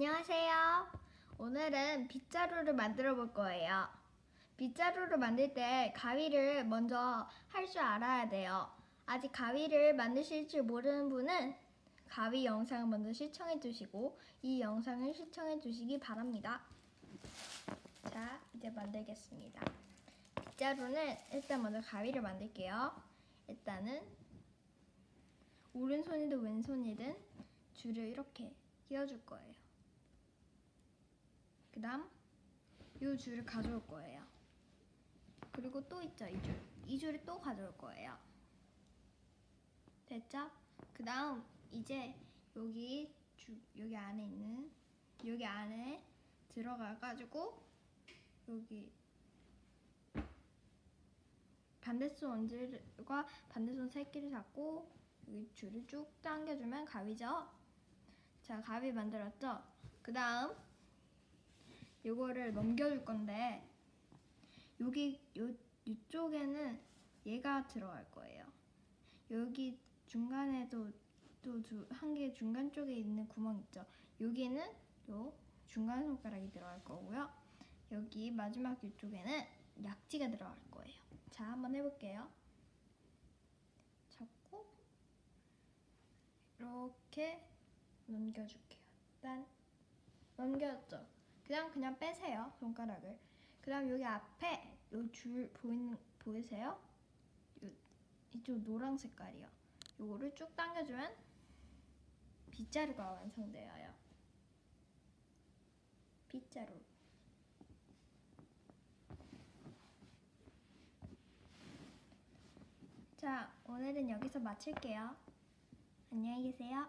안녕하세요. 오늘은 빗자루를 만들어 볼 거예요. 빗자루를 만들 때 가위를 먼저 할 줄 알아야 돼요. 아직 가위를 만드실 줄 모르는 분은 가위 영상을 먼저 시청해 주시고 이 영상을 시청해 주시기 바랍니다. 자, 이제 만들겠습니다. 빗자루는 일단 먼저 가위를 만들게요. 일단은 오른손이든 왼손이든 줄을 이렇게 끼워줄 거예요. 그 다음 이 줄을 가져올 거예요. 그리고 또 있죠, 이 줄. 이 줄을 또 가져올 거예요. 됐죠? 그 다음 이제 여기 주, 여기 안에 있는 여기 안에 들어가가지고 여기 반대손 원줄과 반대손 새끼를 잡고 여기 줄을 쭉 당겨주면 가위죠. 자, 가위 만들었죠? 그 다음 요거를 넘겨줄 건데 여기 요 이쪽에는 얘가 들어갈 거예요. 여기 중간에도 또 한 개 중간 쪽에 있는 구멍 있죠. 여기는 요 중간 손가락이 들어갈 거고요. 여기 마지막 이쪽에는 약지가 들어갈 거예요. 자, 한번 해볼게요. 잡고 이렇게 넘겨줄게요. 일단 넘겼죠. 그냥 그냥 빼세요 손가락을. 그다음 여기 앞에 요 줄 보이는 보이세요? 요, 이쪽 노랑 색깔이요. 요거를 쭉 당겨주면 빗자루가 완성되어요. 빗자루. 자, 오늘은 여기서 마칠게요. 안녕히 계세요.